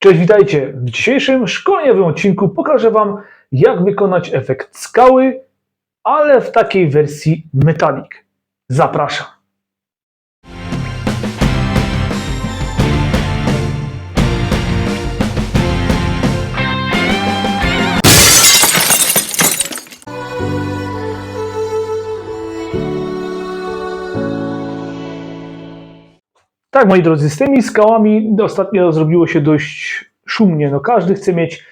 Cześć, witajcie. W dzisiejszym szkoleniowym odcinku pokażę Wam, jak wykonać efekt skały, ale w takiej wersji Metallic. Zapraszam. Tak, moi drodzy, z tymi skałami ostatnio zrobiło się dość szumnie. No, każdy chce mieć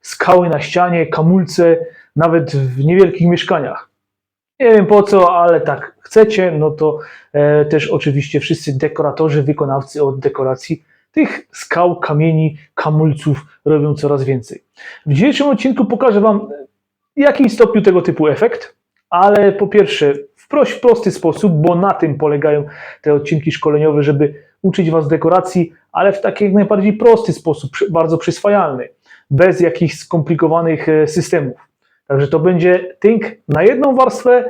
skały na ścianie, kamulce, nawet w niewielkich mieszkaniach. Nie wiem po co, ale tak chcecie, no to e, też oczywiście wszyscy dekoratorzy, wykonawcy od dekoracji tych skał, kamieni, kamulców robią coraz więcej. W dzisiejszym odcinku pokażę Wam, w jakim stopniu tego typu efekt, ale po pierwsze w prosty sposób, bo na tym polegają te odcinki szkoleniowe, żeby uczyć Was dekoracji, ale w taki jak najbardziej prosty sposób, bardzo przyswajalny, bez jakichś skomplikowanych e, systemów. Także to będzie tynk na jedną warstwę,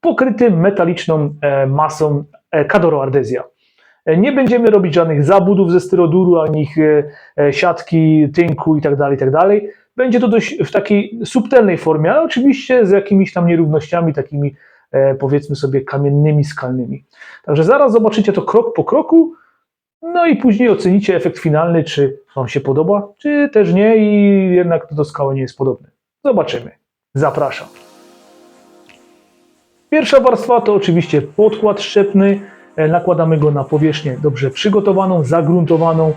pokryty metaliczną e, masą Cadoro. E, Nie będziemy robić żadnych zabudów ze styroduru, ani siatki, tynku itd., itd. Będzie to dość w takiej subtelnej formie, ale oczywiście z jakimiś tam nierównościami, takimi powiedzmy sobie kamiennymi, skalnymi. Także zaraz zobaczycie to krok po kroku, no i później ocenicie efekt finalny, czy Wam się podoba, czy też nie i jednak to do skały nie jest podobny. Zobaczymy. Zapraszam. Pierwsza warstwa to oczywiście podkład szczepny. E, Nakładamy go na powierzchnię dobrze przygotowaną, zagruntowaną,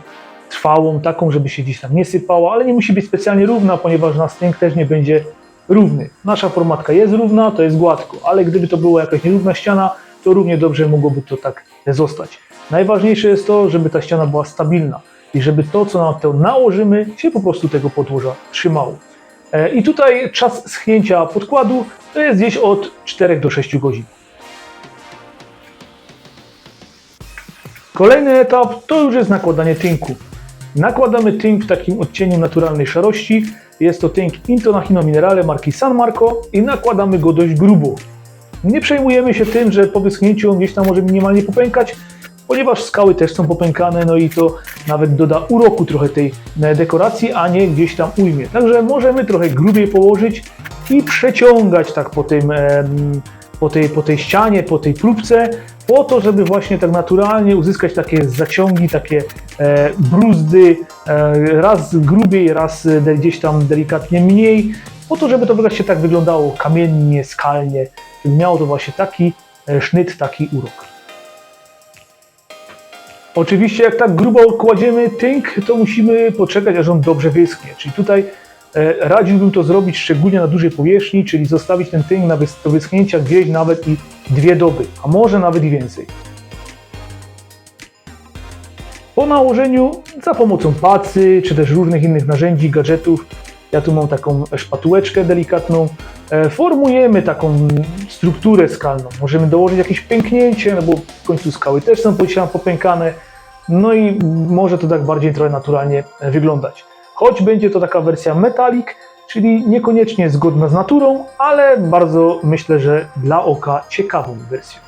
trwałą, taką, żeby się gdzieś tam nie sypała, ale nie musi być specjalnie równa, ponieważ nasz stęk też nie będzie równy. Nasza formatka jest równa, to jest gładko, ale gdyby to była jakaś nierówna ściana, to równie dobrze mogłoby to tak zostać. Najważniejsze jest to, żeby ta ściana była stabilna i żeby to, co na to nałożymy, się po prostu tego podłoża trzymało. E, I tutaj czas schnięcia podkładu to jest gdzieś od 4 do 6 godzin. Kolejny etap to już jest nakładanie tynku. Nakładamy tynk w takim odcieniu naturalnej szarości. Jest to tynk Intonachino Minerale marki San Marco i nakładamy go dość grubo. Nie przejmujemy się tym, że po wyschnięciu on gdzieś tam może minimalnie popękać, ponieważ skały też są popękane, no i to nawet doda uroku trochę tej e, dekoracji, a nie gdzieś tam ujmie. Także możemy trochę grubiej położyć i przeciągać tak po tym, em, po tej, po tej ścianie, po tej próbce, po to, żeby właśnie tak naturalnie uzyskać takie zaciągi, takie e, bruzdy, e, raz grubiej, raz gdzieś tam delikatnie mniej, po to, żeby to właśnie tak wyglądało kamiennie, skalnie, żeby miało to właśnie taki e, sznyt, taki urok. Oczywiście jak tak grubo kładziemy tynk, to musimy poczekać, aż on dobrze wyschnie. Czyli tutaj e, radziłbym to zrobić szczególnie na dużej powierzchni, czyli zostawić ten tynk na wys- do wyschnięcia gdzieś nawet i dwie doby, a może nawet i więcej. Po nałożeniu za pomocą pacy, czy też różnych innych narzędzi, gadżetów, ja tu mam taką szpatułeczkę delikatną, formujemy taką strukturę skalną. Możemy dołożyć jakieś pęknięcie, no bo w końcu skały też są popękane, no i może to tak bardziej trochę naturalnie e, wyglądać. Choć będzie to taka wersja metallic, czyli niekoniecznie zgodna z naturą, ale bardzo myślę, że dla oka ciekawą wersją.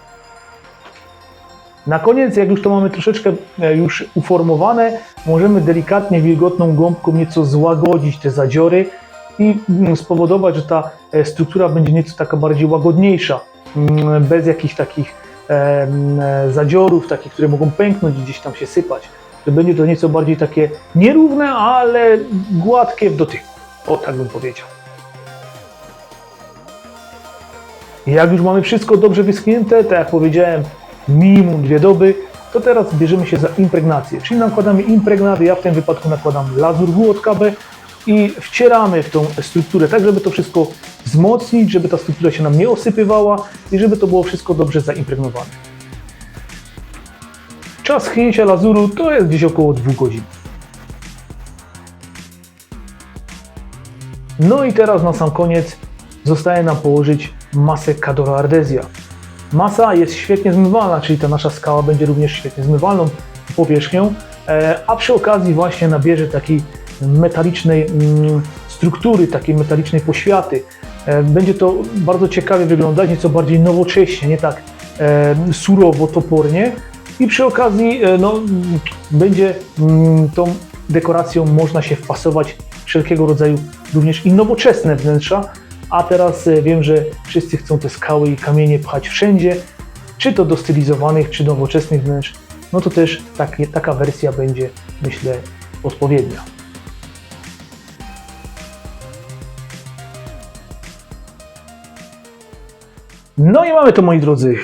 Na koniec, jak już to mamy troszeczkę e, już uformowane, możemy delikatnie wilgotną gąbką nieco złagodzić te zadziory i mm, spowodować, że ta e, struktura będzie nieco taka bardziej łagodniejsza, mm, bez jakichś takich e, mm, e, zadziorów, takich, które mogą pęknąć i gdzieś tam się sypać. Że będzie to nieco bardziej takie nierówne, ale gładkie w dotyku. O, tak bym powiedział. Jak już mamy wszystko dobrze wyschnięte, tak jak powiedziałem, minimum dwie doby, to teraz bierzemy się za impregnację. Czyli nakładamy impregnat, ja w tym wypadku nakładam lazur WOTKB i wcieramy w tą strukturę, tak żeby to wszystko wzmocnić, żeby ta struktura się nam nie osypywała i żeby to było wszystko dobrze zaimpregnowane. Czas schnięcia lazuru to jest gdzieś około 2 godzin. No i teraz na sam koniec zostaje nam położyć masę Cadora Ardesia. Masa jest świetnie zmywalna, czyli ta nasza skała będzie również świetnie zmywalną powierzchnią, e, a przy okazji właśnie nabierze takiej metalicznej mm, struktury, takiej metalicznej poświaty. E, Będzie to bardzo ciekawie wyglądać, nieco bardziej nowocześnie, nie tak e, surowo, topornie i przy okazji e, no, będzie mm, tą dekoracją można się wpasować wszelkiego rodzaju również i nowoczesne wnętrza, a teraz wiem, że wszyscy chcą te skały i kamienie pchać wszędzie, czy to do stylizowanych, czy nowoczesnych wnętrz, no to też takie, taka wersja będzie, myślę, odpowiednia. No i mamy to, moi drodzy.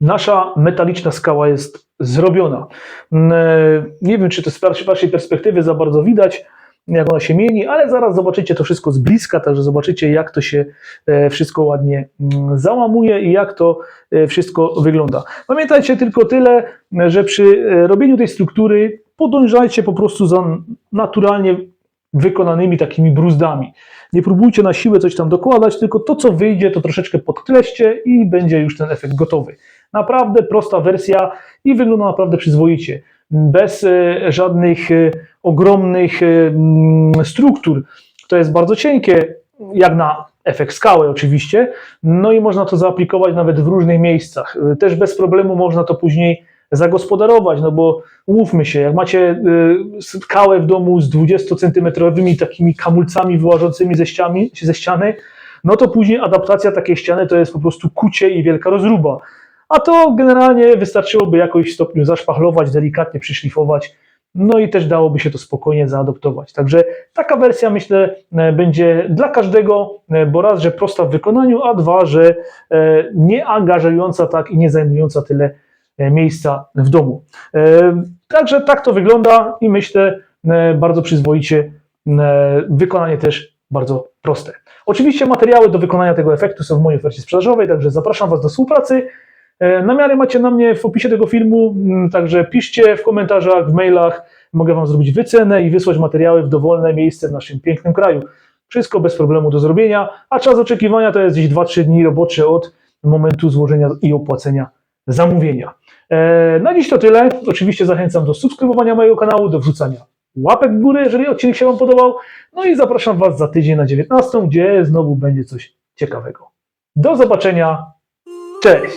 Nasza metaliczna skała jest zrobiona. Mm, e, Nie wiem, czy to z waszej- perspektywy za bardzo widać, jak ona się mieni, ale zaraz zobaczycie to wszystko z bliska, także zobaczycie, jak to się e, wszystko ładnie mm, załamuje i jak to e, wszystko wygląda. Pamiętajcie tylko tyle, że przy robieniu tej struktury podążajcie po prostu za naturalnie wykonanymi takimi bruzdami. Nie próbujcie na siłę coś tam dokładać, tylko to, co wyjdzie, to troszeczkę podkreślcie i będzie już ten efekt gotowy. Naprawdę prosta wersja i wygląda naprawdę przyzwoicie. Bez e, żadnych e, ogromnych e, mm, struktur. To jest bardzo cienkie, jak na efekt skały oczywiście. No i można to zaaplikować nawet w różnych miejscach. Też bez problemu można to później zagospodarować, no bo umówmy się, jak macie y, skałę w domu z 20-centymetrowymi takimi kamulcami wyłażącymi ze, ściami, ze ściany, no to później adaptacja takiej ściany to jest po prostu kucie i wielka rozruba. A to generalnie wystarczyłoby jakoś w stopniu zaszpachlować, delikatnie przyszlifować, no i też dałoby się to spokojnie zaadoptować. Także taka wersja myślę e, będzie dla każdego, e, bo raz, że prosta w wykonaniu, a dwa, że e, nie angażująca tak i nie zajmująca tyle miejsca w domu. E, Także tak to wygląda i myślę e, bardzo przyzwoicie. E, Wykonanie też bardzo proste. Oczywiście materiały do wykonania tego efektu są w mojej ofercie sprzedażowej, także zapraszam Was do współpracy. E, Namiary macie na mnie w opisie tego filmu, m, także piszcie w komentarzach, w mailach. Mogę Wam zrobić wycenę i wysłać materiały w dowolne miejsce w naszym pięknym kraju. Wszystko bez problemu do zrobienia, a czas oczekiwania to jest gdzieś 2-3 dni robocze od momentu złożenia i opłacenia zamówienia. E, Na dziś to tyle. Oczywiście zachęcam do subskrybowania mojego kanału, do wrzucania łapek w górę, jeżeli odcinek się Wam podobał. No i zapraszam Was za tydzień na 19, gdzie znowu będzie coś ciekawego. Do zobaczenia. Cześć!